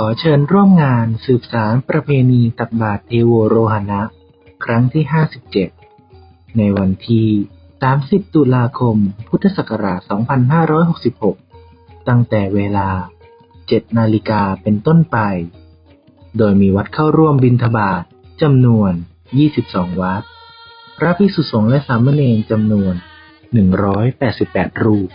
ขอเชิญร่วมงานสืบสารประเพณีตักบาตรเทโวโรหณะ ครั้งที่ 57 ในวันที่ 30 ตุลาคม พุทธศักราช 2566 ตั้งแต่เวลา 7 นาฬิกาเป็นต้นไป โดยมีวัดเข้าร่วมบิณฑบาตจำนวน 22 วัด พระภิกษุสงฆ์และสามเณรจำนวน 188 รูป